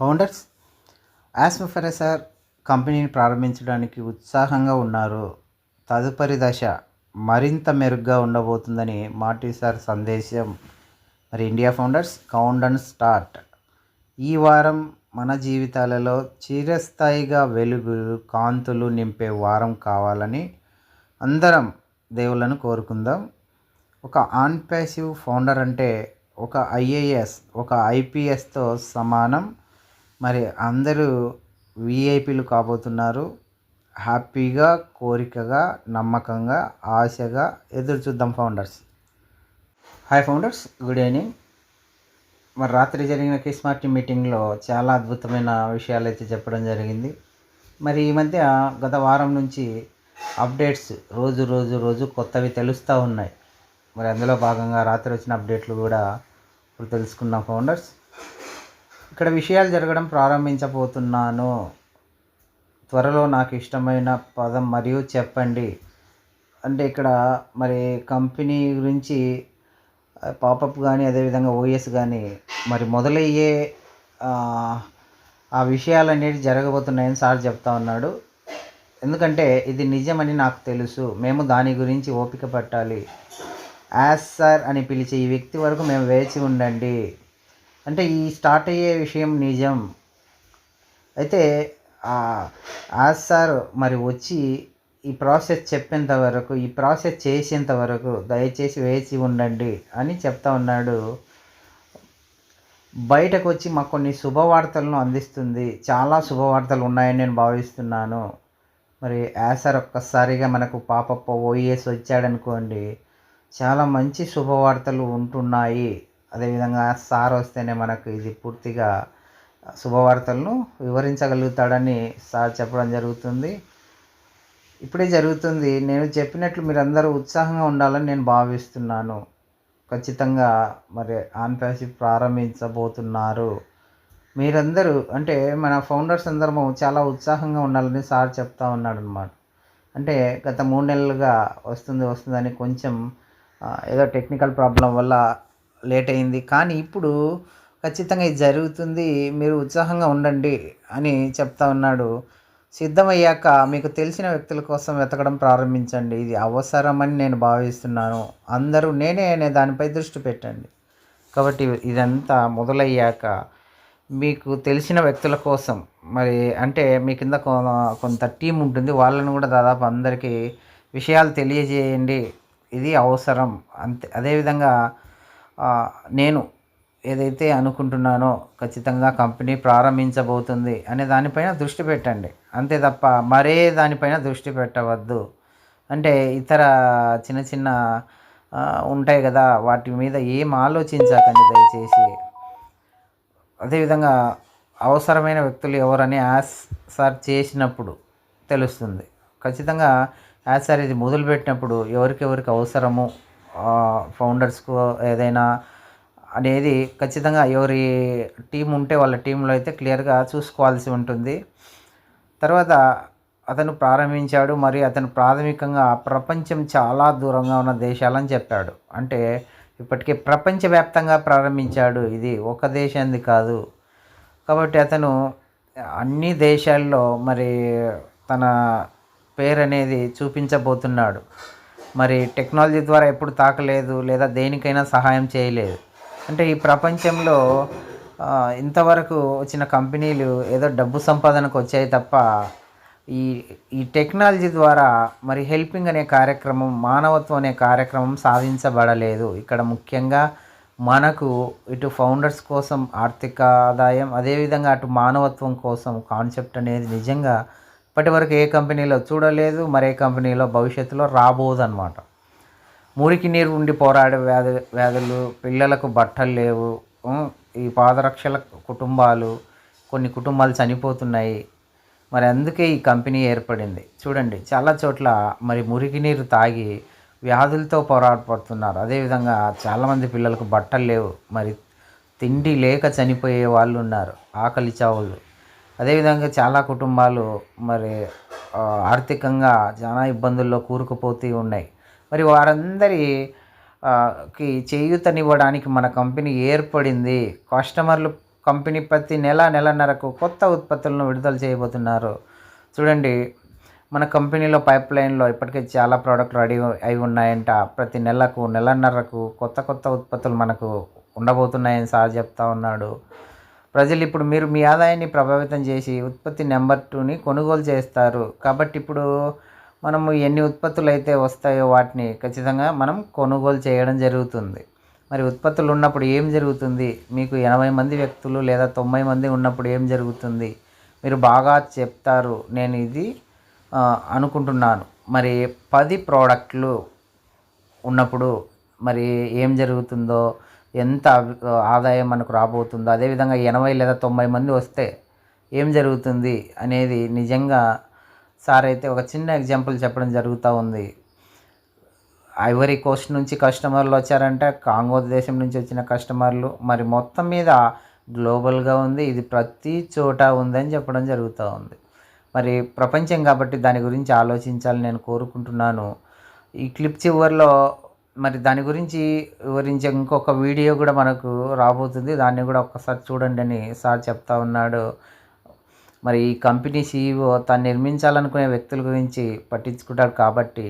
Founders యాస్మఫెరసర్ కంపెనీని ప్రారంభించడానికి ఉత్సాహంగా ఉన్నారు. తదుపరి దశ మరింత మెరుగ్గా ఉండబోతుందని మాటిసార్ సందేశం. మరి India founders count and start. ఈ వారం మన జీవితాలలో చిరస్థాయిగా వెలుగులు కాంతులు నింపే వారం కావాలని అందరం దేవులను కోరుకుందాం. ఒక ఆన్ ప్యాసివ్ ఫౌండర్ అంటే ఒక ఐఏఎస్ ఒక ఐపీఎస్తో సమానం. మరి అందరూ విఐపీలు కాబోతున్నారు. హ్యాపీగా కోరికగా నమ్మకంగా ఆశగా ఎదురు చూద్దాం founders. Hi founders good evening. మరి రాత్రి జరిగిన కిస్మార్టీ మీటింగ్లో చాలా అద్భుతమైన విషయాలు అయితే చెప్పడం జరిగింది. మరి ఈ మధ్య గత వారం నుంచి అప్డేట్స్ రోజు రోజు రోజు కొత్తవి తెలుస్తూ ఉన్నాయి. మరి అందులో భాగంగా రాత్రి వచ్చిన అప్డేట్లు కూడా ఇప్పుడు తెలుసుకున్నాం ఫౌండర్స్. ఇక్కడ విషయాలు జరగడం ప్రారంభించబోతున్నాను. త్వరలో నాకు ఇష్టమైన పదం మరియు చెప్పండి. అంటే ఇక్కడ మరి కంపెనీ గురించి పాపప్ కానీ అదేవిధంగా ఓఎస్ కానీ మరి మొదలయ్యే ఆ, విషయాలు అనేవి జరగబోతున్నాయని సార్ చెప్తా ఉన్నాడు. ఎందుకంటే ఇది నిజమని నాకు తెలుసు. మేము దాని గురించి ఓపిక పట్టాలి. యాజ్ సార్ అని పిలిచే ఈ వ్యక్తి వరకు మేము వేచి ఉండండి. అంటే ఈ స్టార్ట్ అయ్యే విషయం నిజం. అయితే యాజ్ సార్ మరి వచ్చి ఈ ప్రాసెస్ చెప్పేంత వరకు ఈ ప్రాసెస్ చేసేంత వరకు దయచేసి వేచి ఉండండి అని చెప్తా ఉన్నాడు. బయటకు వచ్చి మాకు కొన్ని శుభవార్తలను అందిస్తుంది. చాలా శుభవార్తలు ఉన్నాయని నేను భావిస్తున్నాను. మరి యాసర్ ఒక్కసారిగా మనకు పాపప్ప ఓఎస్ వచ్చాడనుకోండి చాలా మంచి శుభవార్తలు ఉంటున్నాయి. అదేవిధంగా సార్ వస్తేనే మనకు ఇది పూర్తిగా శుభవార్తలను వివరించగలుగుతాడని సార్ చెప్పడం జరుగుతుంది. ఇప్పుడే జరుగుతుంది. నేను చెప్పినట్లు మీరందరూ ఉత్సాహంగా ఉండాలని నేను భావిస్తున్నాను. ఖచ్చితంగా మరి ఆన్ ప్యాసివ్ ప్రారంభించబోతున్నారు. మీరందరూ అంటే మన ఫౌండర్స్ అందరము చాలా ఉత్సాహంగా ఉండాలని సార్ చెప్తా ఉన్నాడు అనమాట అంటే గత మూడు నెలలుగా వస్తుంది వస్తుందని కొంచెం ఏదో టెక్నికల్ ప్రాబ్లం వల్ల లేట్ అయింది కానీ ఇప్పుడు ఖచ్చితంగా ఇది జరుగుతుంది. మీరు ఉత్సాహంగా ఉండండి అని చెప్తా ఉన్నాడు. సిద్ధమయ్యాక మీకు తెలిసిన వ్యక్తుల కోసం వెతకడం ప్రారంభించండి. ఇది అవసరమని నేను భావిస్తున్నాను. అందరూ నేనే అనే దానిపై దృష్టి పెట్టండి. కాబట్టి ఇదంతా మొదలయ్యాక మీకు తెలిసిన వ్యక్తుల కోసం మరి అంటే మీ కింద కొ- కొంత టీం ఉంటుంది. వాళ్ళని కూడా దాదాపు అందరికీ విషయాలు తెలియజేయండి. ఇది అవసరం. అంతే అదేవిధంగా నేను ఏదైతే అనుకుంటున్నానో ఖచ్చితంగా కంపెనీ ప్రారంభించబోతుంది అనే దానిపైన దృష్టి పెట్టండి. అంతే తప్ప మరే దానిపైన దృష్టి పెట్టవద్దు. అంటే ఇతర చిన్న చిన్న ఉంటాయి కదా వాటి మీద ఏం ఆలోచించకండి దయచేసి. అదేవిధంగా అవసరమైన వ్యక్తులు ఎవరని యాస్ సార్ చేసినప్పుడు తెలుస్తుంది. ఖచ్చితంగా యాస్ సార్ ఇది మొదలుపెట్టినప్పుడు ఎవరికెవరికి అవసరము ఫౌండర్స్కు ఏదైనా అనేది ఖచ్చితంగా ఎవరి టీం ఉంటే వాళ్ళ టీంలో అయితే క్లియర్గా చూసుకోవాల్సి ఉంటుంది. తర్వాత అతను ప్రారంభించాడు మరియు అతను ప్రాథమికంగా ప్రపంచం చాలా దూరంగా ఉన్న దేశాలని చెప్పాడు. అంటే ఇప్పటికే ప్రపంచవ్యాప్తంగా ప్రారంభించాడు. ఇది ఒక దేశాన్ని కాదు. కాబట్టి అతను అన్ని దేశాల్లో మరి తన పేరు అనేది చూపించబోతున్నాడు. మరి టెక్నాలజీ ద్వారా ఎప్పుడు తాకలేదు లేదా దేనికైనా సహాయం చేయలేదు. అంటే ఈ ప్రపంచంలో ఇంతవరకు వచ్చిన కంపెనీలు ఏదో డబ్బు సంపాదనకు వచ్చాయి తప్ప ఈ ఈ టెక్నాలజీ ద్వారా మరి హెల్పింగ్ అనే కార్యక్రమం మానవత్వం అనే కార్యక్రమం సాధించబడలేదు. ఇక్కడ ముఖ్యంగా మనకు ఇటు ఫౌండర్స్ కోసం ఆర్థిక ఆదాయం అదేవిధంగా అటు మానవత్వం కోసం కాన్సెప్ట్ అనేది నిజంగా ఇప్పటి వరకు ఏ కంపెనీలో చూడలేదు మరే కంపెనీలో భవిష్యత్తులో రాబోదన్నమాట. మురికి నీరు ఉండి పోరాడే వ్యాధి వ్యాధులు పిల్లలకు బట్టలు లేవు ఈ పాదరక్షల కుటుంబాలు కొన్ని కుటుంబాలు చనిపోతున్నాయి. మరి అందుకే ఈ కంపెనీ ఏర్పడింది. చూడండి చాలా చోట్ల మరి మురికి నీరు తాగి వ్యాధులతో పోరాడపడుతున్నారు. అదేవిధంగా చాలామంది పిల్లలకు బట్టలు లేవు మరి తిండి లేక చనిపోయే వాళ్ళు ఉన్నారు ఆకలి చావులు. అదేవిధంగా చాలా కుటుంబాలు మరి ఆర్థికంగా చాలా ఇబ్బందుల్లో కూరుకుపోతూ ఉన్నాయి. మరి వారందరి కి చేయూతనివ్వడానికి మన కంపెనీ ఏర్పడింది. కస్టమర్లు కంపెనీ ప్రతి నెల నెలన్నరకు కొత్త ఉత్పత్తులను విడుదల చేయబోతున్నారు. చూడండి మన కంపెనీలో పైప్ లైన్లో ఇప్పటికే చాలా ప్రోడక్ట్ రెడీ అయి ఉన్నాయంట. ప్రతి నెలకు నెలన్నరకు కొత్త కొత్త ఉత్పత్తులు మనకు ఉండబోతున్నాయని సార్ చెప్తా ఉన్నాడు. ప్రజలు ఇప్పుడు మీరు మీ ఆదాయాన్ని ప్రభావితం చేసి ఉత్పత్తి నెంబర్ టూని కొనుగోలు చేస్తారు. కాబట్టి ఇప్పుడు మనము ఎన్ని ఉత్పత్తులు అయితే వస్తాయో వాటిని ఖచ్చితంగా మనం కొనుగోలు చేయడం జరుగుతుంది. మరి ఉత్పత్తులు ఉన్నప్పుడు ఏం జరుగుతుంది? మీకు ఎనభై మంది వ్యక్తులు లేదా తొంభై మంది ఉన్నప్పుడు ఏం జరుగుతుంది? మీరు బాగా చెప్తారు. నేను ఇది అనుకుంటున్నాను. మరి పది ప్రోడక్ట్లు ఉన్నప్పుడు మరి ఏం జరుగుతుందో ఎంత ఆదాయం మనకు రాబోతుందో అదేవిధంగా ఎనభై లేదా తొంభై మంది వస్తే ఏం జరుగుతుంది అనేది నిజంగా సార్ అయితే ఒక చిన్న ఎగ్జాంపుల్ చెప్పడం జరుగుతూ ఉంది. ఐవరీ కోస్ట్ నుంచి కస్టమర్లు వచ్చారంటే కాంగో దేశం నుంచి వచ్చిన కస్టమర్లు. మరి మొత్తం మీద గ్లోబల్గా ఉంది ఇది ప్రతి చోట ఉందని చెప్పడం జరుగుతూ ఉంది. మరి ప్రపంచం కాబట్టి దాని గురించి ఆలోచించాలని నేను కోరుకుంటున్నాను. ఈ క్లిప్ చివరిలో మరి దాని గురించి వివరించే ఇంకొక వీడియో కూడా మనకు రాబోతుంది. దాన్ని కూడా ఒక్కసారి చూడండి అని సార్ చెప్తా ఉన్నాడు. మరి ఈ కంపెనీ సీఈఓ తను నిర్మించాలనుకునే వ్యక్తుల గురించి పట్టించుకుంటాడు కాబట్టి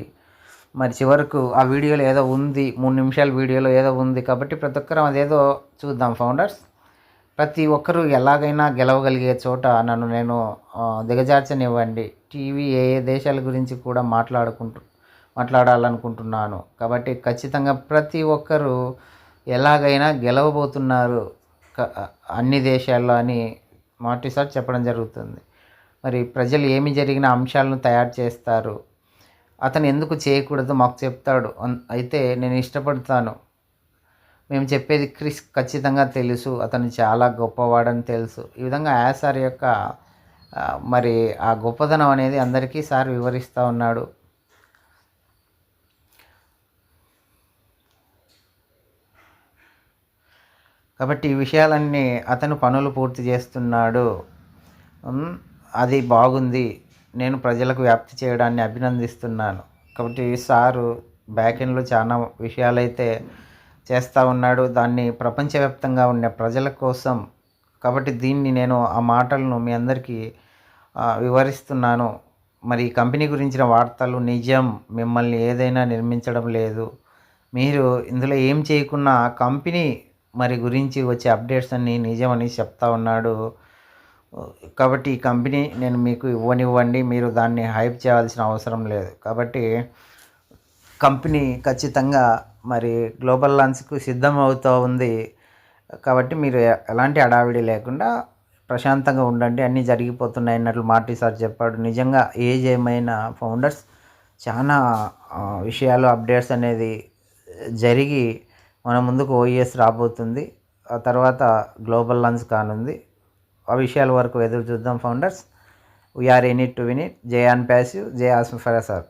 మరి చివరకు ఆ వీడియోలో ఏదో ఉంది మూడు నిమిషాల వీడియోలో ఏదో ఉంది కాబట్టి ప్రతి ఒక్కరం అదేదో చూద్దాం ఫౌండర్స్. ప్రతి ఒక్కరూ ఎలాగైనా గెలవగలిగే చోట నన్ను నేను దిగజార్చనివ్వండి. టీవీ ఏ ఏ దేశాల గురించి కూడా మాట్లాడుకుంటూ మాట్లాడాలనుకుంటున్నాను. కాబట్టి ఖచ్చితంగా ప్రతి ఒక్కరూ ఎలాగైనా గెలవబోతున్నారు. అన్ని దేశాల్లో అని మాటి సార్ చెప్పడం జరుగుతుంది. మరి ప్రజలు ఏమి జరిగిన అంశాలను తయారు చేస్తారు. అతను ఎందుకు చేయకూడదు మాకు చెప్తాడు. అయితే నేను ఇష్టపడతాను. మేము చెప్పేది క్రిస్ ఖచ్చితంగా తెలుసు. అతను చాలా గొప్పవాడని తెలుసు. ఈ విధంగా యాసార్ యొక్క మరి ఆ గొప్పదనం అనేది అందరికీ సార్ వివరిస్తూ ఉన్నాడు. కాబట్టి ఈ విషయాలన్నీ అతను పనులు పూర్తి చేస్తున్నాడు. అది బాగుంది. నేను ప్రజలకు వ్యాప్తి చేయడాన్ని అభినందిస్తున్నాను. కాబట్టి సారు బ్యాకెండ్లో చాలా విషయాలైతే చేస్తూ ఉన్నాడు. దాన్ని ప్రపంచవ్యాప్తంగా ఉన్న ప్రజల కోసం. కాబట్టి దీన్ని నేను ఆ మాటలను మీ అందరికీ వివరిస్తున్నాను. మరి ఈ కంపెనీ గురించిన వార్తలు నిజం. మిమ్మల్ని ఏదైనా నిర్మించడం లేదు. మీరు ఇందులో ఏం చేయకున్నా కంపెనీ మరి గురించి వచ్చే అప్డేట్స్ అన్నీ నిజమని చెప్తా ఉన్నాడు. కాబట్టి ఈ కంపెనీ నేను మీకు ఇవ్వనివ్వండి మీరు దాన్ని హైప్ చేయాల్సిన అవసరం లేదు. కాబట్టి కంపెనీ ఖచ్చితంగా మరి గ్లోబల్ లాంచ్కు సిద్ధం అవుతూ ఉంది. కాబట్టి మీరు ఎలాంటి హడావిడి లేకుండా ప్రశాంతంగా ఉండండి అన్నీ జరిగిపోతున్నాయి అన్నట్లు మార్టీ సార్ చెప్పాడు. నిజంగా ఏజ్ ఏమైనా ఫౌండర్స్ చాలా విషయాలు అప్డేట్స్ అనేది జరిగి మన ముందుకు ఓఈఎస్ రాబోతుంది. ఆ తర్వాత గ్లోబల్ లాంచ్ కానుంది. ఆ విషయాల వరకు ఎదురు చూద్దాం founders we're in it to win it J on passive J awesome for sir